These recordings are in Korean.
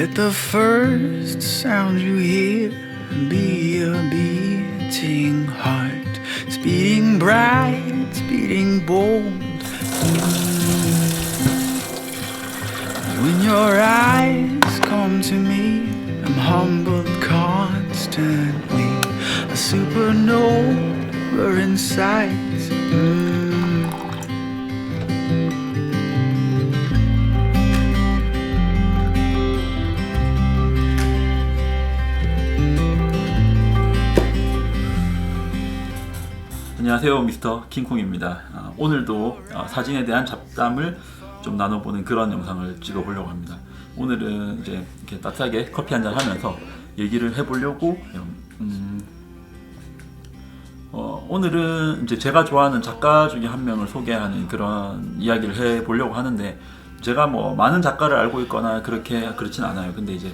Let the first sound you hear be a beating heart, speeding bright, speeding bold. When your eyes come to me, I'm humbled constantly. A supernova in 안녕하세요 미스터 킹콩입니다. 아, 오늘도 어, 사진에 대한 잡담을 좀 나눠보는 그런 영상을 찍어보려고 합니다. 오늘은 이제 이렇게 따뜻하게 커피 한잔 하면서 얘기를 해보려고. 음, 어, 오늘은 이제 제가 좋아하는 작가 중에 한 명을 소개하는 그런 이야기를 해보려고 하는데 제가 뭐 많은 작가를 알고 있거나 그렇게 그렇진 않아요. 근데 이제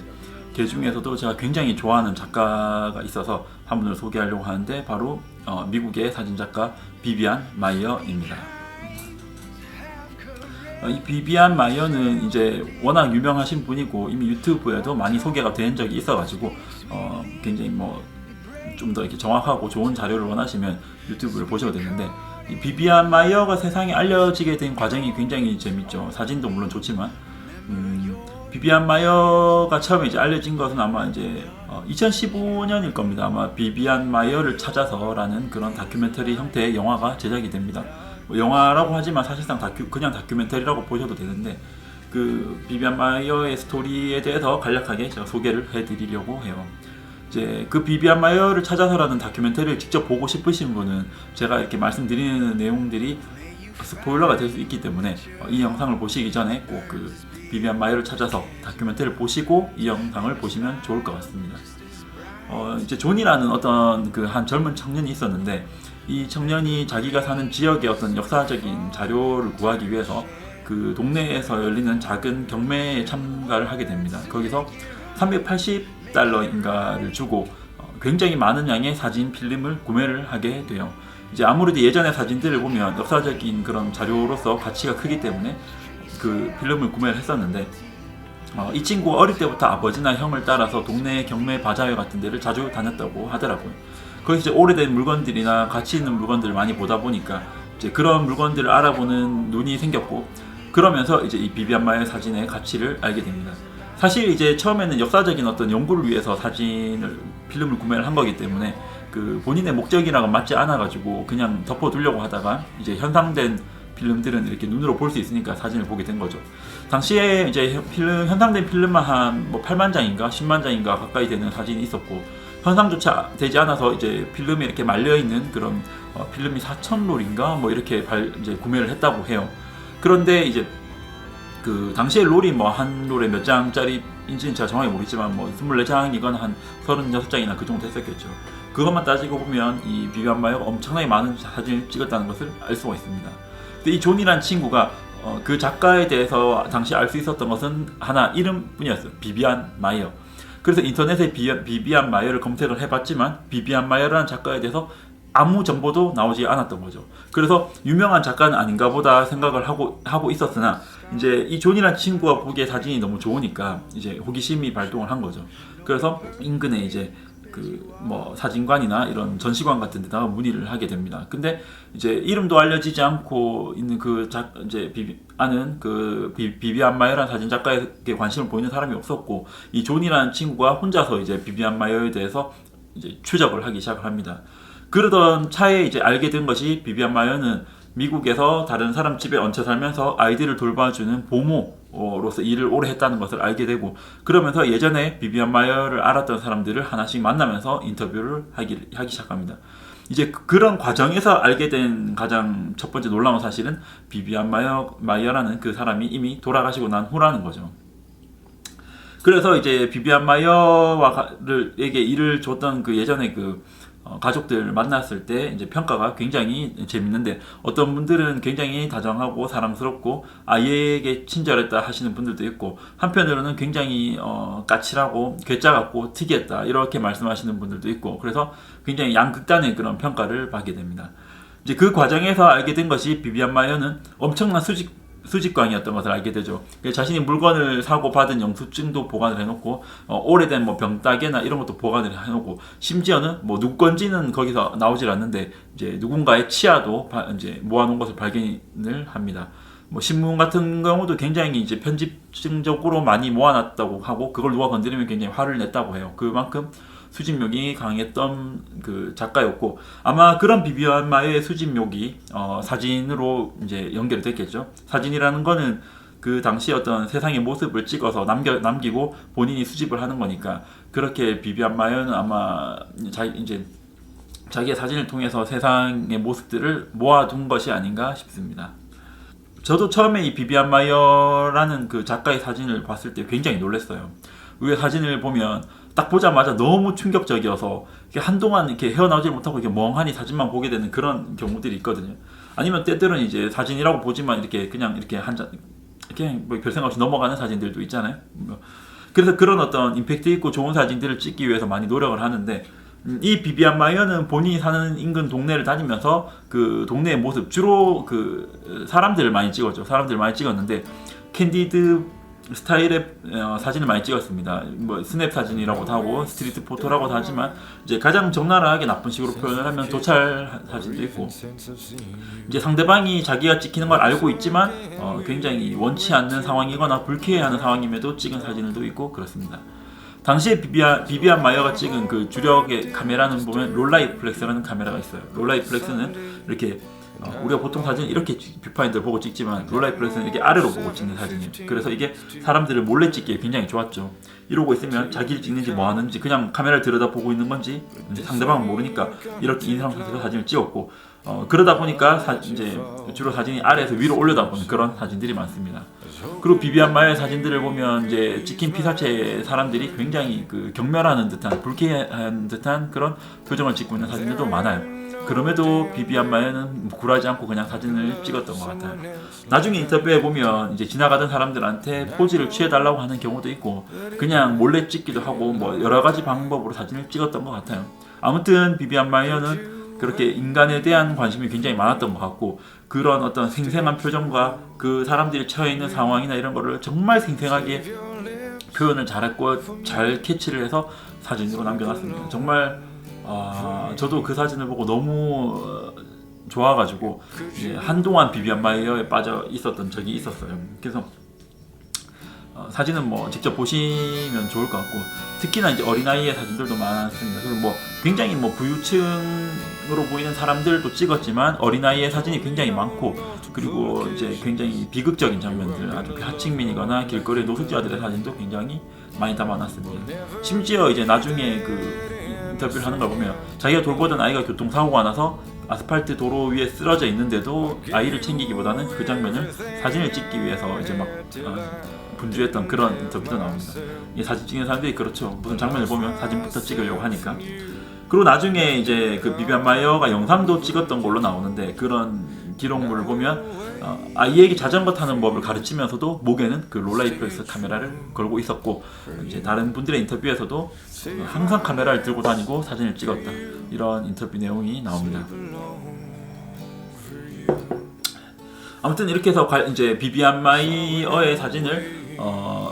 그 중에서도 제가 굉장히 좋아하는 작가가 있어서 한 분을 소개하려고 하는데 바로 어, 미국의 사진작가 비비안 마이어입니다. 어, 이 비비안 마이어는 이제 워낙 유명하신 분이고 이미 유튜브에도 많이 소개가 된 적이 있어가지고 어, 굉장히 뭐 좀 더 이렇게 정확하고 좋은 자료를 원하시면 유튜브를 보셔도 되는데 이 비비안 마이어가 세상에 알려지게 된 과정이 굉장히 재밌죠. 사진도 물론 좋지만 음, 비비안 마이어가 처음에 이제 알려진 것은 아마 이제 2015년일 겁니다. 아마 비비안 마이어를 찾아서라는 그런 다큐멘터리 형태의 영화가 제작이 됩니다. 뭐 영화라고 하지만 사실상 다큐 그냥 다큐멘터리라고 보셔도 되는데 그 비비안 마이어의 스토리에 대해서 간략하게 제가 소개를 해드리려고 해요. 이제 그 비비안 마이어를 찾아서라는 다큐멘터리를 직접 보고 싶으신 분은 제가 이렇게 말씀드리는 내용들이 스포일러가 될 수 있기 때문에 어, 이 영상을 보시기 전에 꼭 그 비비안 마이어를 찾아서 다큐멘터리를 보시고 이 영상을 보시면 좋을 것 같습니다. 어, 이제 존이라는 어떤 그 한 젊은 청년이 있었는데 이 청년이 자기가 사는 지역의 어떤 역사적인 자료를 구하기 위해서 그 동네에서 열리는 작은 경매에 참가를 하게 됩니다. 거기서 380달러인가를 주고 어, 굉장히 많은 양의 사진 필름을 구매를 하게 돼요. 이제 아무래도 예전의 사진들을 보면 역사적인 그런 자료로서 가치가 크기 때문에 그 필름을 구매를 했었는데 어, 이 친구 어릴 때부터 아버지나 형을 따라서 동네 경매 바자회 같은 데를 자주 다녔다고 하더라고요. 거기서 이제 오래된 물건들이나 가치 있는 물건들을 많이 보다 보니까 이제 그런 물건들을 알아보는 눈이 생겼고 그러면서 이제 이 비비안마의 사진의 가치를 알게 됩니다. 사실 이제 처음에는 역사적인 어떤 연구를 위해서 사진을 필름을 구매를 한 거기 때문에 그 본인의 목적이랑은 맞지 않아 가지고 그냥 덮어두려고 하다가 이제 현상된 필름들은 이렇게 눈으로 볼 수 있으니까 사진을 보게 된 거죠. 당시에 이제 필름 현상된 필름만 한 뭐 8만 장인가 10만 장인가 가까이 되는 사진이 있었고 현상조차 되지 않아서 이제 필름이 이렇게 말려 있는 그런 어, 필름이 4천 롤인가 뭐 이렇게 발, 이제 구매를 했다고 해요. 그런데 이제 그 당시에 롤이 뭐 한 롤에 몇 장짜리 인지는 제가 정확히 모르겠지만 뭐 24장이건 한 36장이나 그 정도 했었겠죠. 그것만 따지고 보면 이 비비안 마이어가 엄청나게 많은 사진을 찍었다는 것을 알 수가 있습니다. 근데 이 존이란 친구가 어, 그 작가에 대해서 당시 알 수 있었던 것은 하나 이름뿐이었어요. 비비안 마이어. 그래서 인터넷에 비, 비비안 마이어를 검색을 해봤지만 비비안 마이어라는 작가에 대해서 아무 정보도 나오지 않았던 거죠. 그래서 유명한 작가는 아닌가 보다 생각을 하고 하고 있었으나 이제 이 존이라는 친구가 보기에 사진이 너무 좋으니까 이제 호기심이 발동을 한 거죠. 그래서 인근에 이제 그 뭐 사진관이나 이런 전시관 같은 데다가 문의를 하게 됩니다. 근데 이제 이름도 알려지지 않고 있는 그 작, 이제 비비, 아는 그 비, 비비안 마이어라는 사진 작가에게 관심을 보이는 사람이 없었고 이 존이라는 친구가 혼자서 이제 비비안 마이어에 대해서 이제 추적을 하기 시작을 합니다. 그러던 차에 이제 알게 된 것이 비비안 마이어는 미국에서 다른 사람 집에 얹혀 살면서 아이들을 돌봐주는 보모로서 일을 오래 했다는 것을 알게 되고 그러면서 예전에 비비안 마이어를 알았던 사람들을 하나씩 만나면서 인터뷰를 하기, 하기 시작합니다. 이제 그- 그런 과정에서 알게 된 가장 첫 번째 놀라운 사실은 비비안 마이어, 마이어라는 그 사람이 이미 돌아가시고 난 후라는 거죠. 그래서 이제 비비안 마이어와에게 일을 줬던 그 예전에 그 어, 가족들 만났을 때 이제 평가가 굉장히 재밌는데 어떤 분들은 굉장히 다정하고 사랑스럽고 아이에게 친절했다 하시는 분들도 있고 한편으로는 굉장히 어, 까칠하고 괴짜 같고 특이했다 이렇게 말씀하시는 분들도 있고 그래서 굉장히 양극단의 그런 평가를 받게 됩니다. 이제 그 과정에서 알게 된 것이 비비안 마이어는 엄청난 수직 수집광이었던 것을 알게 되죠. 자신이 물건을 사고 받은 영수증도 보관을 해놓고 어, 오래된 뭐 병따개나 이런 것도 보관을 해놓고 심지어는 뭐 누구 건지는 거기서 나오질 않는데 이제 누군가의 치아도 바- 이제 모아놓은 것을 발견을 합니다. 뭐 신문 같은 경우도 굉장히 이제 편집증적으로 많이 모아놨다고 하고 그걸 누가 건드리면 굉장히 화를 냈다고 해요. 그만큼 수집욕이 강했던 그 작가였고 아마 그런 비비안 마의 수집욕이 어, 사진으로 이제 연결이 됐겠죠. 사진이라는 거는 그 당시 어떤 세상의 모습을 찍어서 남겨 남기고 본인이 수집을 하는 거니까 그렇게 비비안 마이어는 아마 자 이제 자기의 사진을 통해서 세상의 모습들을 모아둔 것이 아닌가 싶습니다. 저도 처음에 이 비비안 마이어라는 그 작가의 사진을 봤을 때 굉장히 놀랐어요. 그 사진을 보면 딱 보자마자 너무 충격적이어서 한동안 이렇게 헤어나오지 못하고 이렇게 멍하니 사진만 보게 되는 그런 경우들이 있거든요. 아니면 때때로는 이제 사진이라고 보지만 이렇게 그냥 이렇게 한 장, 이렇게 뭐별 생각 없이 넘어가는 사진들도 있잖아요. 뭐 그래서 그런 어떤 임팩트 있고 좋은 사진들을 찍기 위해서 많이 노력을 하는데 음, 이 비비안 마이어는 본인이 사는 인근 동네를 다니면서 그 동네의 모습 주로 그 사람들을 많이 찍었죠. 사람들을 많이 찍었는데 캔디드 스타일의 어, 사진을 많이 찍었습니다. 뭐 스냅 사진이라고도 하고 스트리트 포토라고도 하지만 이제 가장 적나라하게 나쁜 식으로 표현을 하면 도찰 사진도 있고 이제 상대방이 자기가 찍히는 걸 알고 있지만 어, 굉장히 원치 않는 상황이거나 불쾌해하는 상황임에도 찍은 사진들도 있고 그렇습니다. 당시에 비비안, 비비안 마이어가 찍은 그 주력의 카메라는 보면 롤라이플렉스라는 카메라가 있어요. 롤라이플렉스는 이렇게 어, 우리가 보통 사진 이렇게 뷰파인더를 보고 찍지만 롤라이플렉스는 이렇게 아래로 보고 찍는 사진이에요. 그래서 이게 사람들을 몰래 찍기에 굉장히 좋았죠. 이러고 있으면 자기를 찍는지 뭐 하는지 그냥 카메라를 들여다 보고 있는 건지 상대방은 모르니까 이렇게 인상 상태에서 사진을 찍었고 어, 그러다 보니까 사- 이제 주로 사진이 아래에서 위로 올려다보는 그런 사진들이 많습니다. 그리고 비비안 마의 사진들을 보면 이제 찍힌 피사체 사람들이 굉장히 그 경멸하는 듯한 불쾌한 듯한 그런 표정을 짓고 있는 사진들도 많아요. 그럼에도 비비안 마에는 굴하지 않고 그냥 사진을 찍었던 것 같아요. 나중에 인터뷰에 보면 이제 지나가던 사람들한테 포즈를 취해달라고 하는 경우도 있고 그냥 몰래 찍기도 하고 뭐 여러 가지 방법으로 사진을 찍었던 것 같아요. 아무튼 비비안 마이어는 그렇게 인간에 대한 관심이 굉장히 많았던 것 같고 그런 어떤 생생한 표정과 그 사람들이 처해 있는 상황이나 이런 거를 정말 생생하게 표현을 잘했고 잘 캐치를 해서 사진으로 남겨놨습니다. 정말 아, 저도 그 사진을 보고 너무 어, 좋아가지고 이제 한동안 비비안 마이어에 빠져 있었던 적이 있었어요. 그래서 어, 사진은 뭐 직접 보시면 좋을 것 같고 특히나 이제 어린아이의 사진들도 많습니다. 그리고 뭐 굉장히 뭐 부유층으로 보이는 사람들도 찍었지만 어린아이의 사진이 굉장히 많고 그리고 이제 굉장히 비극적인 장면들 아주 하층민이거나 길거리 노숙자들의 사진도 굉장히 많이 담아놨습니다. 심지어 이제 나중에 그 인터뷰를 하는 걸 보면 자기가 돌보던 아이가 교통사고가 나서 아스팔트 도로 위에 쓰러져 있는데도 아이를 챙기기보다는 그 장면을 사진을 찍기 위해서 이제 막 어, 분주했던 그런 인터뷰도 나옵니다. 이 사진 찍는 사람들이 그렇죠. 무슨 장면을 보면 사진부터 찍으려고 하니까. 그리고 나중에 이제 그 비비안 마이어가 영상도 찍었던 걸로 나오는데 그런 기록물을 보면 어, 아이에게 자전거 타는 법을 가르치면서도 목에는 그 롤라이플렉스 카메라를 걸고 있었고 이제 다른 분들의 인터뷰에서도 어, 항상 카메라를 들고 다니고 사진을 찍었다 이런 인터뷰 내용이 나옵니다. 아무튼 이렇게 해서 관- 이제 비비안 마이어의 사진을 어,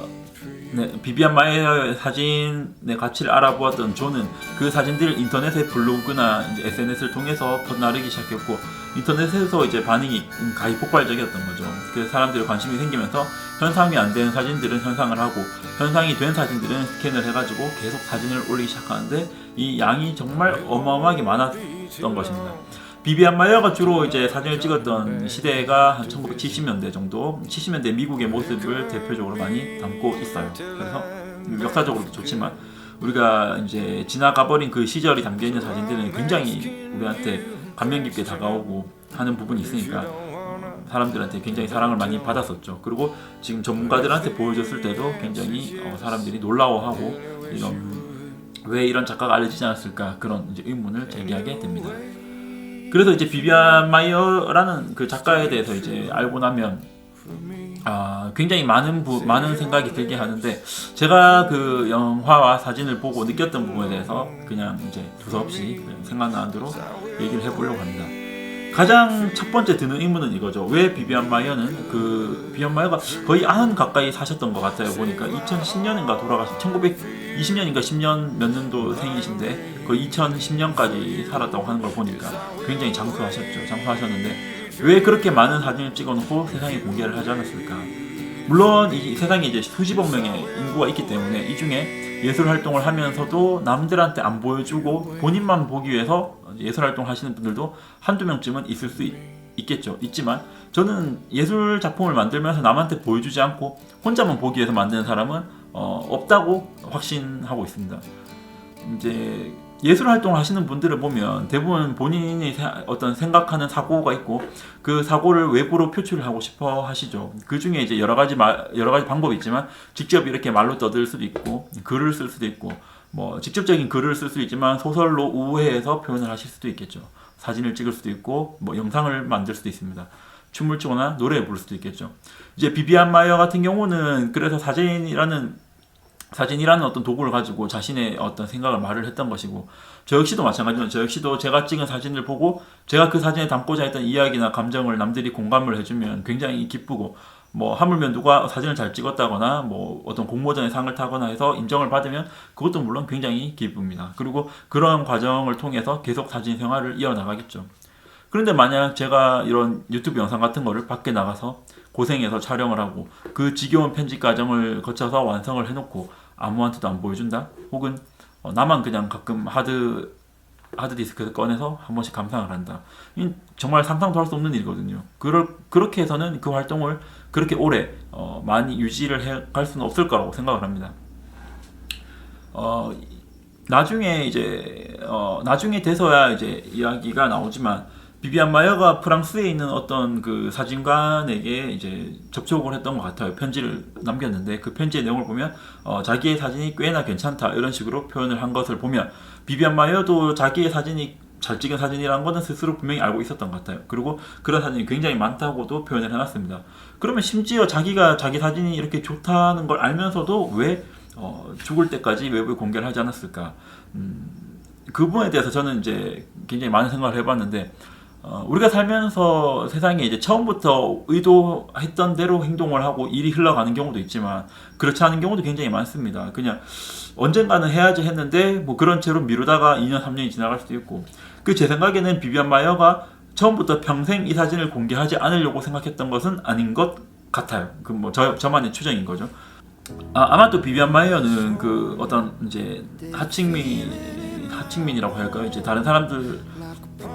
네, 비비안 마이어의 사진의 가치를 알아보았던 존은 그 사진들을 인터넷의 블로그나 SNS를 통해서 퍼나르기 시작했고 인터넷에서 이제 반응이 가히 폭발적이었던 거죠. 그래서 사람들의 관심이 생기면서 현상이 안 되는 사진들은 현상을 하고 현상이 된 사진들은 스캔을 해가지고 계속 사진을 올리기 시작하는데 이 양이 정말 어마어마하게 많았던 것입니다. 비비안 마이어가 주로 이제 사진을 찍었던 시대가 한 1970년대 정도, 70년대 미국의 모습을 대표적으로 많이 담고 있어요. 그래서 역사적으로도 좋지만 우리가 이제 지나가 버린 그 시절이 담겨 있는 사진들은 굉장히 우리한테 감명 깊게 다가오고 하는 부분이 있으니까 사람들한테 굉장히 사랑을 많이 받았었죠. 그리고 지금 전문가들한테 보여줬을 때도 굉장히 어, 사람들이 놀라워하고 이런 왜 이런 작가가 알려지지 않았을까 그런 이제 의문을 제기하게 됩니다. 그래서 이제 비비안 마이어라는 그 작가에 대해서 이제 알고 나면 아 굉장히 많은 부, 많은 생각이 들게 하는데 제가 그 영화와 사진을 보고 느꼈던 부분에 대해서 그냥 이제 두서없이 그냥 생각나는 대로 얘기를 해보려고 합니다. 가장 첫 번째 드는 의문은 이거죠. 왜 비비안 마이어는 그 비비안 마이어가 거의 90 가까이 사셨던 것 같아요. 보니까 2010년인가 돌아가신 1920년인가 10년 몇 년도 생이신데 거의 2010년까지 살았다고 하는 걸 보니까 굉장히 장수하셨죠. 장수하셨는데 왜 그렇게 많은 사진을 찍어놓고 세상에 공개를 하지 않았을까? 물론 이 세상에 이제 수십억 명의 인구가 있기 때문에 이 중에 예술 활동을 하면서도 남들한테 안 보여주고 본인만 보기 위해서 예술 활동 하시는 분들도 한두 명쯤은 있을 수 있, 있겠죠. 있지만 저는 예술 작품을 만들면서 남한테 보여주지 않고 혼자만 보기 위해서 만드는 사람은 어, 없다고 확신하고 있습니다. 이제 예술 활동을 하시는 분들을 보면 대부분 본인이 세- 어떤 생각하는 사고가 있고 그 사고를 외부로 표출을 하고 싶어 하시죠. 그 중에 이제 여러 가지 말, 여러 가지 방법이 있지만 직접 이렇게 말로 떠들 수도 있고 글을 쓸 수도 있고 뭐 직접적인 글을 쓸 수도 있지만 소설로 우회해서 표현을 하실 수도 있겠죠. 사진을 찍을 수도 있고 뭐 영상을 만들 수도 있습니다. 춤을 추거나 노래 부를 수도 있겠죠. 이제 비비안 마이어 같은 경우는 그래서 사진이라는 사진이라는 어떤 도구를 가지고 자신의 어떤 생각을 말을 했던 것이고 저 역시도 마찬가지로 저 역시도 제가 찍은 사진을 보고 제가 그 사진에 담고자 했던 이야기나 감정을 남들이 공감을 해주면 굉장히 기쁘고 뭐 하물며 누가 사진을 잘 찍었다거나 뭐 어떤 공모전에 상을 타거나 해서 인정을 받으면 그것도 물론 굉장히 기쁩니다. 그리고 그런 과정을 통해서 계속 사진 생활을 이어나가겠죠. 그런데 만약 제가 이런 유튜브 영상 같은 거를 밖에 나가서 고생해서 촬영을 하고 그 지겨운 편집 과정을 거쳐서 완성을 해놓고 아무한테도 안 보여준다? 혹은 어, 나만 그냥 가끔 하드 하드 디스크에서 꺼내서 한 번씩 감상을 한다. 이 정말 상상도 할 수 없는 일이거든요. 그럴, 그렇게 해서는 그 활동을 그렇게 오래 어, 많이 유지를 해 갈 수는 없을 거라고 생각을 합니다. 어, 나중에 이제 어, 나중에 돼서야 이제 이야기가 나오지만 비비안 마이어가 프랑스에 있는 어떤 그 사진관에게 이제 접촉을 했던 것 같아요. 편지를 남겼는데 그 편지의 내용을 보면 어, 자기의 사진이 꽤나 괜찮다 이런 식으로 표현을 한 것을 보면 비비안 마이어도 자기의 사진이 잘 찍은 사진이라는 거는 스스로 분명히 알고 있었던 것 같아요. 그리고 그런 사진이 굉장히 많다고도 표현을 해놨습니다. 그러면 심지어 자기가 자기 사진이 이렇게 좋다는 걸 알면서도 왜 어, 죽을 때까지 외부에 공개를 하지 않았을까? 음, 그 부분에 대해서 저는 이제 굉장히 많은 생각을 해봤는데 어, 우리가 살면서 세상에 이제 처음부터 의도했던 대로 행동을 하고 일이 흘러가는 경우도 있지만 그렇지 않은 경우도 굉장히 많습니다. 그냥 언젠가는 해야지 했는데 뭐 그런 채로 미루다가 2년 3년이 지나갈 수도 있고 그 제 생각에는 비비안 마이어가 처음부터 평생 이 사진을 공개하지 않으려고 생각했던 것은 아닌 것 같아요. 그 뭐 저, 저만의 추정인 거죠. 아, 또 비비안 마이어는 그 어떤 이제 하층민 하층민이라고 할까요? 이제 다른 사람들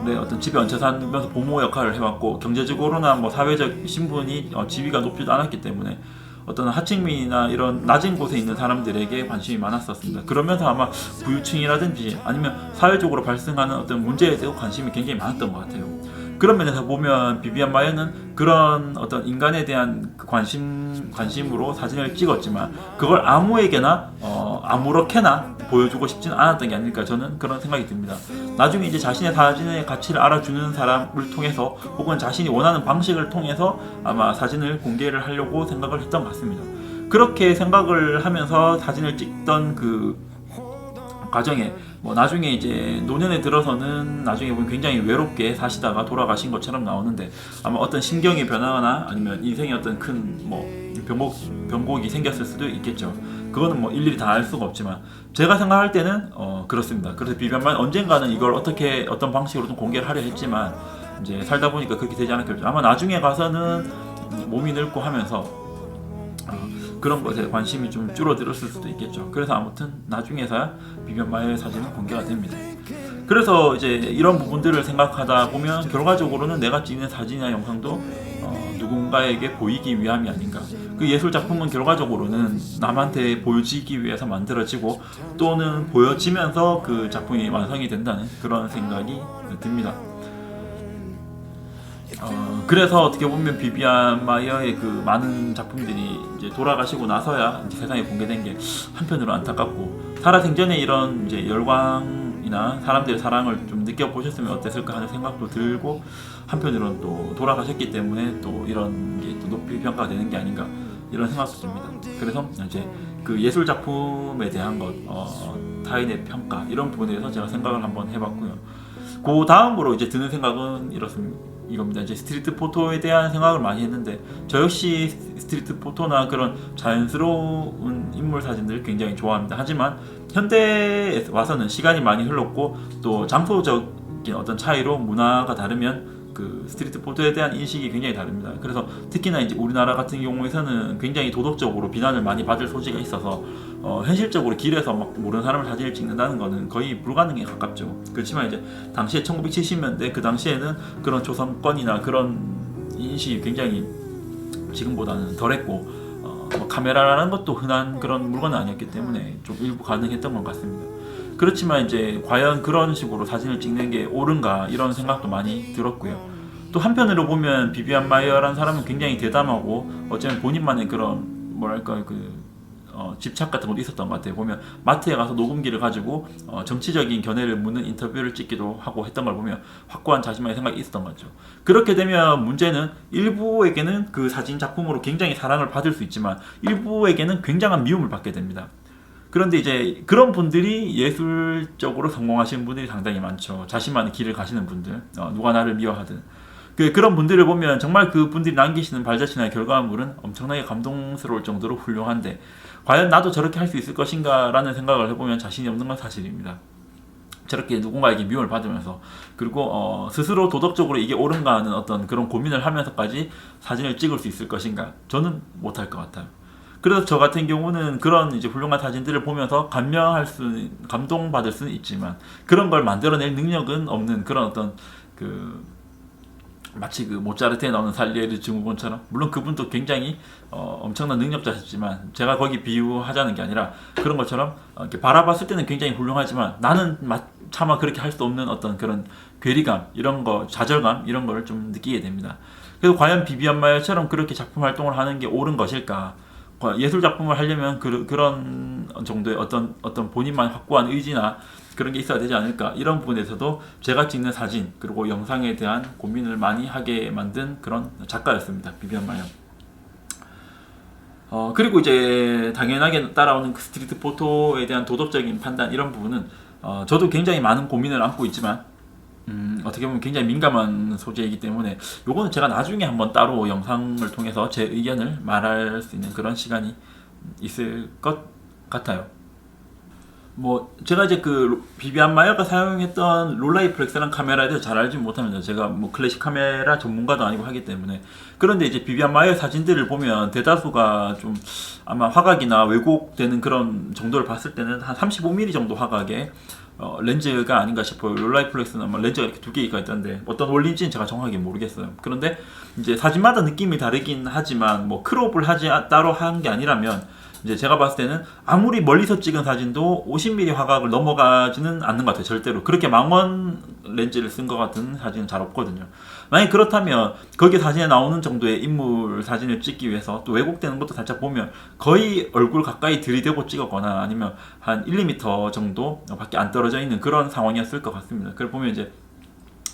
네, 어떤 집에 얹혀 살면서 보모 역할을 해왔고 경제적으로나 뭐 사회적 신분이 어, 지위가 높지도 않았기 때문에 어떤 하층민이나 이런 낮은 곳에 있는 사람들에게 관심이 많았었습니다. 그러면서 아마 부유층이라든지 아니면 사회적으로 발생하는 어떤 문제에 대해 관심이 굉장히 많았던 것 같아요. 그런 면에서 보면 비비안 마이어는 그런 어떤 인간에 대한 그 관심 관심으로 사진을 찍었지만 그걸 아무에게나 어, 아무렇게나 보여주고 싶지는 않았던 게 아닐까 저는 그런 생각이 듭니다. 나중에 이제 자신의 사진의 가치를 알아주는 사람을 통해서 혹은 자신이 원하는 방식을 통해서 아마 사진을 공개를 하려고 생각을 했던 것 같습니다. 그렇게 생각을 하면서 사진을 찍던 그 과정에 뭐 나중에 이제 노년에 들어서는 나중에 보면 굉장히 외롭게 사시다가 돌아가신 것처럼 나오는데 아마 어떤 심경이 변하거나 아니면 인생에 어떤 큰뭐 병곡 병곡이 생겼을 수도 있겠죠. 그거는 뭐 일일이 다 알 수가 없지만 제가 생각할 때는 어 그렇습니다. 그래서 비변만 언젠가는 이걸 어떻게 어떤 방식으로든 공개를 하려 했지만 이제 살다 보니까 그렇게 되지 않았겠죠. 아마 나중에 가서는 몸이 늙고 하면서 어, 그런 것에 관심이 좀 줄어들었을 수도 있겠죠. 그래서 아무튼 나중에서야 비변마의 사진은 공개가 됩니다. 그래서 이제 이런 부분들을 생각하다 보면 결과적으로는 내가 찍는 사진이나 영상도 어, 누군가에게 보이기 위함이 아닌가. 그 예술 작품은 결과적으로는 남한테 보여지기 위해서 만들어지고 또는 보여지면서 그 작품이 완성이 된다는 그런 생각이 듭니다. 어, 그래서 어떻게 보면 비비안 마이어의 그 많은 작품들이 이제 돌아가시고 나서야 이제 세상에 공개된 게 한편으로 안타깝고 살아생전에 이런 이제 열광이나 사람들의 사랑을 좀 느껴보셨으면 어땠을까 하는 생각도 들고 한편으로는 또 돌아가셨기 때문에 또 이런 게 또 높이 평가되는 게 아닌가 이런 생각도 듭니다. 그래서 이제 그 예술 작품에 대한 것, 어, 타인의 평가 이런 부분에 대해서 제가 생각을 한번 해봤고요. 그 다음으로 이제 드는 생각은 이렇습니다. 이겁니다. 이제 스트리트 포토에 대한 생각을 많이 했는데 저 역시 스트리트 포토나 그런 자연스러운 인물 사진들을 굉장히 좋아합니다. 하지만 현대에 와서는 시간이 많이 흘렀고 또 장소적인 어떤 차이로 문화가 다르면 그 스트리트 포토에 대한 인식이 굉장히 다릅니다. 그래서 특히나 이제 우리나라 같은 경우에서는 굉장히 도덕적으로 비난을 많이 받을 소지가 있어서 어, 현실적으로 길에서 막 모르는 사람을 사진을 찍는다는 거는 거의 불가능에 가깝죠. 그렇지만 이제 당시에 1970년대 그 당시에는 그런 조선권이나 그런 인식이 굉장히 지금보다는 덜했고 어, 뭐 카메라라는 것도 흔한 그런 물건은 아니었기 때문에 좀 일부 가능했던 것 같습니다. 그렇지만 이제 과연 그런 식으로 사진을 찍는 게 옳은가 이런 생각도 많이 들었고요. 또 한편으로 보면 비비안 마이어라는 사람은 굉장히 대담하고 어쩌면 본인만의 그런 뭐랄까 그 어, 집착 같은 것도 있었던 것 같아요. 보면 마트에 가서 녹음기를 가지고 어, 정치적인 견해를 묻는 인터뷰를 찍기도 하고 했던 걸 보면 확고한 자신만의 생각이 있었던 거죠. 그렇게 되면 문제는 일부에게는 그 사진 작품으로 굉장히 사랑을 받을 수 있지만 일부에게는 굉장한 미움을 받게 됩니다. 그런데 이제 그런 분들이 예술적으로 성공하시는 분들이 상당히 많죠. 자신만의 길을 가시는 분들, 어, 누가 나를 미워하든. 그, 그런 분들을 보면 정말 그 분들이 남기시는 발자취나 결과물은 엄청나게 감동스러울 정도로 훌륭한데, 과연 나도 저렇게 할 수 있을 것인가 라는 생각을 해보면 자신이 없는 건 사실입니다. 저렇게 누군가에게 미움을 받으면서 그리고 어, 스스로 도덕적으로 이게 옳은가 하는 어떤 그런 고민을 하면서까지 사진을 찍을 수 있을 것인가 저는 못할 것 같아요. 그래서 저 같은 경우는 그런 이제 훌륭한 사진들을 보면서 감명할 수, 감동받을 수는 있지만 그런 걸 만들어낼 능력은 없는 그런 어떤 그 마치 그 모차르트에 나오는 살리에르 증후군처럼 물론 그분도 굉장히 어, 엄청난 능력자셨지만 제가 거기 비유하자는 게 아니라 그런 것처럼 어, 이렇게 바라봤을 때는 굉장히 훌륭하지만 나는 마, 차마 그렇게 할 수 없는 어떤 그런 괴리감 이런 거 좌절감 이런 거를 좀 느끼게 됩니다. 그래서 과연 비비안 마이어처럼 그렇게 작품 활동을 하는 게 옳은 것일까? 과- 예술 작품을 하려면 그, 그런 정도의 어떤 어떤 본인만 확고한 의지나 그런 게 있어야 되지 않을까 이런 부분에서도 제가 찍는 사진 그리고 영상에 대한 고민을 많이 하게 만든 그런 작가였습니다 비비안 마이어. 어 그리고 이제 당연하게 따라오는 그 스트리트 포토에 대한 도덕적인 판단 이런 부분은 어 저도 굉장히 많은 고민을 안고 있지만 음, 어떻게 보면 굉장히 민감한 소재이기 때문에 요거는 제가 나중에 한번 따로 영상을 통해서 제 의견을 말할 수 있는 그런 시간이 있을 것 같아요. 뭐 제가 이제 그 비비안 마이어가 사용했던 롤라이플렉스라는 카메라에 대해서 잘 알지 못하면서 제가 뭐 클래식 카메라 전문가도 아니고 하기 때문에 그런데 이제 비비안 마이어 사진들을 보면 대다수가 좀 아마 화각이나 왜곡되는 그런 정도를 봤을 때는 한 35mm 정도 화각에 어, 렌즈가 아닌가 싶어요. 롤라이플렉스는 아마 렌즈가 이렇게 두 개가 있던데 어떤 원리인지는 제가 정확하게 모르겠어요. 그런데 이제 사진마다 느낌이 다르긴 하지만 뭐 크롭을 하지 아- 따로 한 게 아니라면 이제 제가 봤을 때는 아무리 멀리서 찍은 사진도 50mm 화각을 넘어가지는 않는 것 같아요. 절대로 그렇게 망원 렌즈를 쓴 것 같은 사진은 잘 없거든요. 만약 그렇다면 거기 사진에 나오는 정도의 인물 사진을 찍기 위해서 또 왜곡되는 것도 살짝 보면 거의 얼굴 가까이 들이대고 찍었거나 아니면 한 1, 2m 정도 밖에 안 떨어져 있는 그런 상황이었을 것 같습니다. 그걸 보면 이제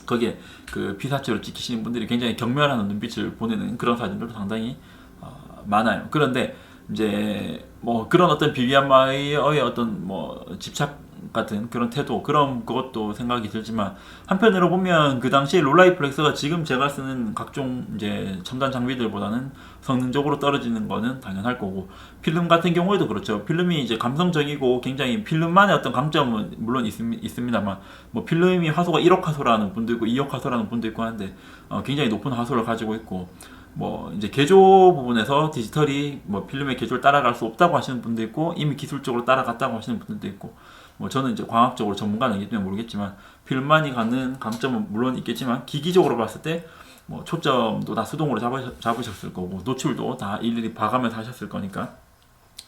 거기에 그 피사체로 찍히시는 분들이 굉장히 경멸하는 눈빛을 보내는 그런 사진들도 상당히 어, 많아요. 그런데 이제 뭐 그런 어떤 비비안 마이어의 어떤 뭐 집착 같은 그런 태도 그런 것도 생각이 들지만 한편으로 보면 그 당시에 롤라이플렉스가 지금 제가 쓰는 각종 이제 첨단 장비들보다는 성능적으로 떨어지는 거는 당연할 거고 필름 같은 경우에도 그렇죠. 필름이 이제 감성적이고 굉장히 필름만의 어떤 강점은 물론 있, 있습니다만 뭐 필름이 화소가 1억 화소라는 분도 있고 2억 화소라는 분도 있고 한데 어, 굉장히 높은 화소를 가지고 있고 뭐 이제 개조 부분에서 디지털이 뭐 필름의 개조를 따라갈 수 없다고 하시는 분도 있고 이미 기술적으로 따라갔다고 하시는 분들도 있고 뭐 저는 이제 과학적으로 전문가는 아니기 때문에 모르겠지만 필름만이 갖는 강점은 물론 있겠지만 기기적으로 봤을 때 뭐 초점도 다 수동으로 잡으셨, 잡으셨 을 거고 노출도 다 일일이 봐가면서 하셨을 거니까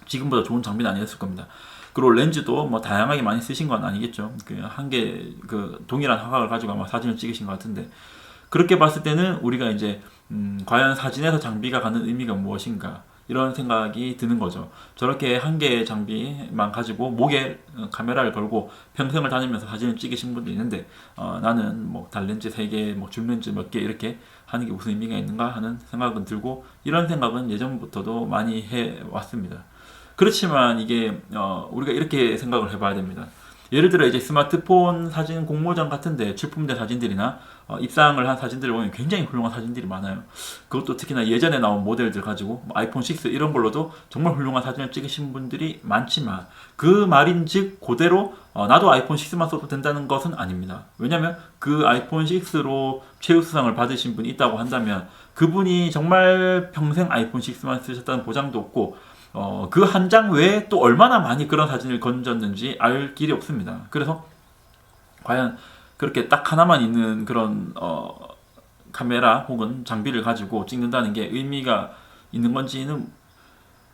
지금보다 좋은 장비는 아니었을 겁니다. 그리고 렌즈도 뭐 다양하게 많이 쓰신 건 아니겠죠. 그한개 그 동일한 화각을 가지고 아마 사진을 찍으신 것 같은데 그렇게 봤을 때는 우리가 이제 음, 과연 사진에서 장비가 갖는 의미가 무엇인가 이런 생각이 드는 거죠. 저렇게 한 개의 장비만 가지고 목에 어, 카메라를 걸고 평생을 다니면서 사진을 찍으신 분도 있는데 어, 나는 뭐 달렌즈 3개, 뭐 줌렌즈 몇 개 이렇게 하는 게 무슨 의미가 있는가 하는 생각은 들고 이런 생각은 예전부터도 많이 해 왔습니다. 그렇지만 이게 어, 우리가 이렇게 생각을 해봐야 됩니다. 예를 들어 이제 스마트폰 사진 공모전 같은데 출품된 사진들이나 어, 입상을 한 사진들을 보면 굉장히 훌륭한 사진들이 많아요. 그것도 특히나 예전에 나온 모델들 가지고 뭐 아이폰 6 이런 걸로도 정말 훌륭한 사진을 찍으신 분들이 많지만 그 말인즉 그대로 어, 나도 아이폰 6만 써도 된다는 것은 아닙니다. 왜냐하면 그 아이폰 6로 최우수상을 받으신 분이 있다고 한다면 그분이 정말 평생 아이폰 6만 쓰셨다는 보장도 없고 어, 그 한 장 외에 또 얼마나 많이 그런 사진을 건졌는지 알 길이 없습니다. 그래서 과연 그렇게 딱 하나만 있는 그런 어, 카메라 혹은 장비를 가지고 찍는다는 게 의미가 있는 건지는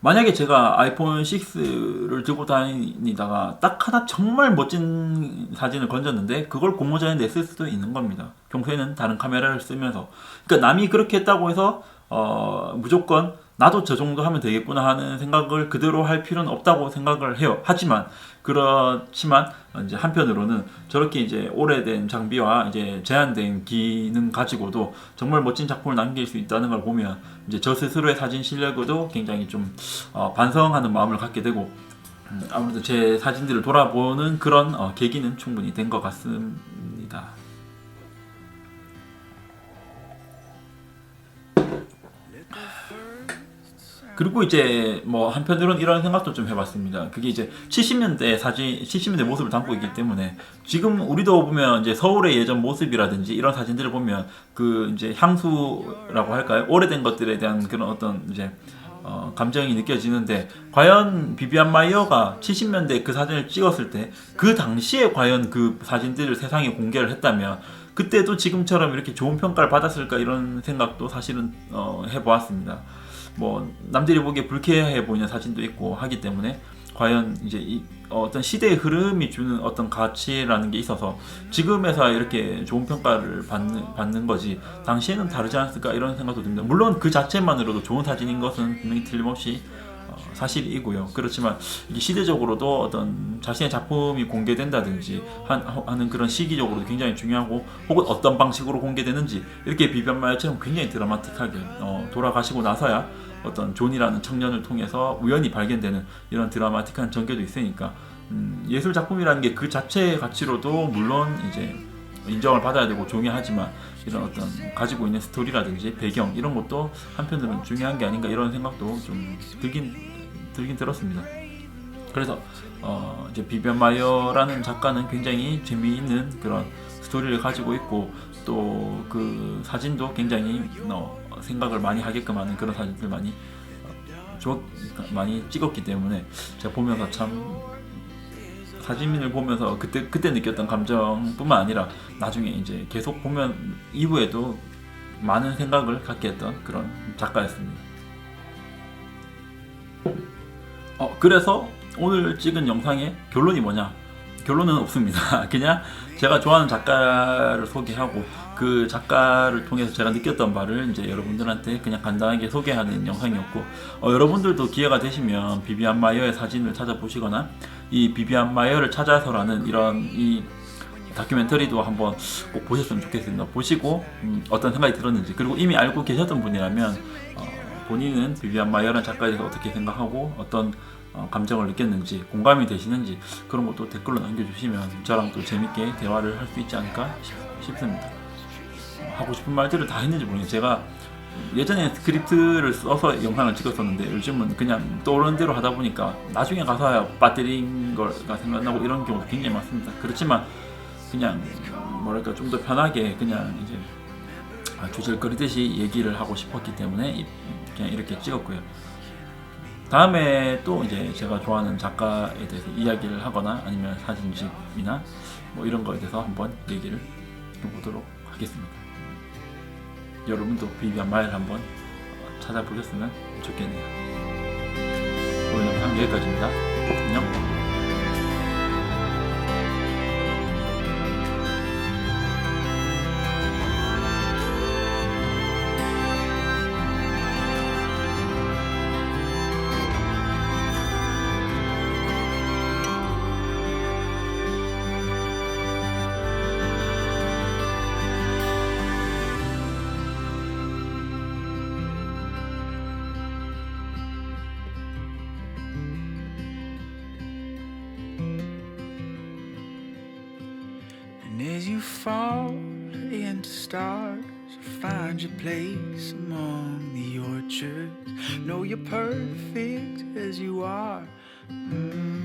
만약에 제가 아이폰 6를 들고 다니다가 딱 하나 정말 멋진 사진을 건졌는데 그걸 공모전에 냈을 수도 있는 겁니다. 평소에는 다른 카메라를 쓰면서 그러니까 남이 그렇게 했다고 해서 어, 무조건 나도 저 정도 하면 되겠구나 하는 생각을 그대로 할 필요는 없다고 생각을 해요. 하지만 그렇지만 이제 한편으로는 저렇게 이제 오래된 장비와 이제 제한된 기능 가지고도 정말 멋진 작품을 남길 수 있다는 걸 보면 이제 저 스스로의 사진 실력에도 굉장히 좀 어, 반성하는 마음을 갖게 되고 음, 아무래도 제 사진들을 돌아보는 그런 어, 계기는 충분히 된 것 같습니다. 그리고 이제 뭐 한편으로는 이런 생각도 좀 해봤습니다. 그게 이제 70년대 사진, 70년대 모습을 담고 있기 때문에 지금 우리도 보면 이제 서울의 예전 모습이라든지 이런 사진들을 보면 그 이제 향수라고 할까요? 오래된 것들에 대한 그런 어떤 이제 어, 감정이 느껴지는데 과연 비비안 마이어가 70년대 그 사진을 찍었을 때 그 당시에 과연 그 사진들을 세상에 공개를 했다면 그때도 지금처럼 이렇게 좋은 평가를 받았을까 이런 생각도 사실은 어, 해보았습니다. 뭐 남들이 보기에 불쾌해 보이는 사진도 있고 하기 때문에 과연 이제 이 어떤 시대의 흐름이 주는 어떤 가치라는 게 있어서 지금에서 이렇게 좋은 평가를 받는 받는 거지 당시에는 다르지 않았을까 이런 생각도 듭니다. 물론 그 자체만으로도 좋은 사진인 것은 분명히 틀림없이 어, 사실이고요. 그렇지만 이게 시대적으로도 어떤 자신의 작품이 공개된다든지 한, 하는 그런 시기적으로도 굉장히 중요하고 혹은 어떤 방식으로 공개되는지 이렇게 비변말처럼 굉장히 드라마틱하게 어, 돌아가시고 나서야 어떤 존이라는 청년을 통해서 우연히 발견되는 이런 드라마틱한 전개도 있으니까 음, 예술 작품이라는 게 그 자체의 가치로도 물론 이제 인정을 받아야 되고 중요하지만 이런 어떤 가지고 있는 스토리라든지 배경 이런 것도 한편으로는 중요한 게 아닌가 이런 생각도 좀 들긴 들긴 들었습니다. 그래서 어 이제 비변 마이어라는 작가는 굉장히 재미있는 그런 스토리를 가지고 있고 또 그 사진도 굉장히 어, 생각을 많이 하게끔 하는 그런 사진들 많이 어, 좋 많이 찍었기 때문에 제가 보면서 참 사진을 보면서 그때 그때 느꼈던 감정뿐만 아니라 나중에 이제 계속 보면 이후에도 많은 생각을 갖게 했던 그런 작가였습니다. 어 그래서 오늘 찍은 영상의 결론이 뭐냐? 결론은 없습니다. 그냥 제가 좋아하는 작가를 소개하고 그 작가를 통해서 제가 느꼈던 바를 이제 여러분들한테 그냥 간단하게 소개하는 영상이었고 어, 여러분들도 기회가 되시면 비비안 마이어의 사진을 찾아보시거나 이 비비안 마이어를 찾아서라는 이런 이 다큐멘터리도 한번 꼭 보셨으면 좋겠습니다. 보시고 음, 어떤 생각이 들었는지 그리고 이미 알고 계셨던 분이라면 어, 본인은 비비안 마이어라는 작가에 대해서 어떻게 생각하고 어떤 어, 감정을 느꼈는지 공감이 되시는지 그런 것도 댓글로 남겨주시면 저랑 또 재밌게 대화를 할 수 있지 않을까 싶, 습니다 하고 싶은 말들을 다 했는지 모르겠어요. 제가 예전에 스크립트를 써서 영상을 찍었었는데 요즘은 그냥 떠오르는 대로 하다 보니까 나중에 가서야 빠뜨린 거가 생각나고 이런 경우도 굉장히 많습니다. 그렇지만 그냥 뭐랄까 좀 더 편하게 그냥 이제 주절거리듯이 얘기를 하고 싶었기 때문에 그냥 이렇게 찍었고요. 다음에 또 이제 제가 좋아하는 작가에 대해서 이야기를 하거나 아니면 사진집이나 뭐 이런 거에 대해서 한번 얘기를 해보도록 하겠습니다. 여러분도 비비안 마일 한번 찾아보셨으면 좋겠네요. 오늘 영상 여기까지입니다. 안녕. Fall into stars, find your place among the orchards. Know you're perfect as you are. Mm.